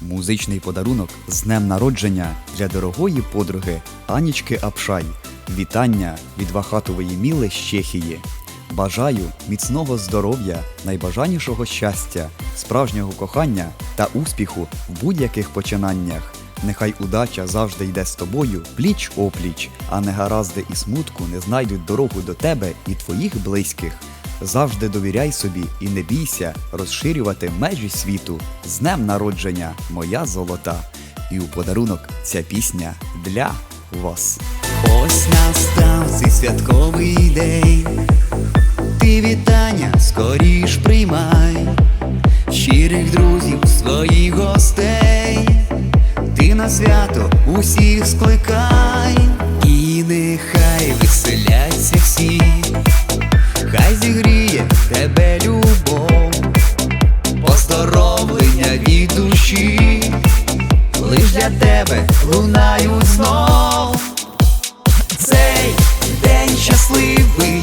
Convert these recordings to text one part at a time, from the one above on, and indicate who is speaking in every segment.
Speaker 1: Музичний подарунок з днем народження для дорогої подруги Анічки Апшай. Вітання від Вахатової Міли з Чехії. Бажаю міцного здоров'я, найбажанішого щастя, справжнього кохання та успіху в будь-яких починаннях. Нехай удача завжди йде з тобою пліч опліч, а негаразди і смутку не знайдуть дорогу до тебе і твоїх близьких. Завжди довіряй собі і не бійся розширювати межі світу. З днем народження, моя золота. І у подарунок ця пісня для вас. Ось настав цей святковий день. Ти вітання скоріш приймай, щирих друзів, своїх гостей, ти на свято усіх скликай, і нехай поздоровлення душі, лиш для тебе лунають знов. Цей день щасливий,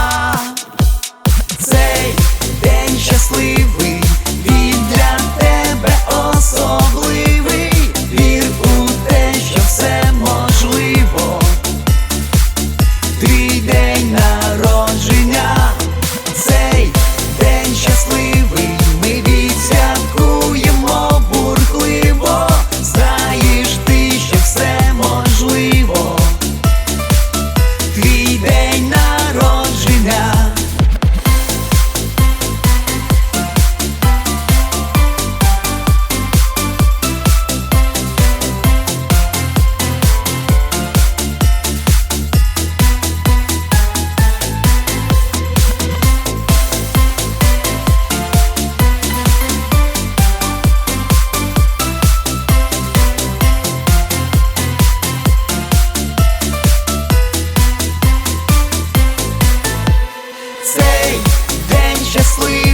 Speaker 1: цей день щасливий.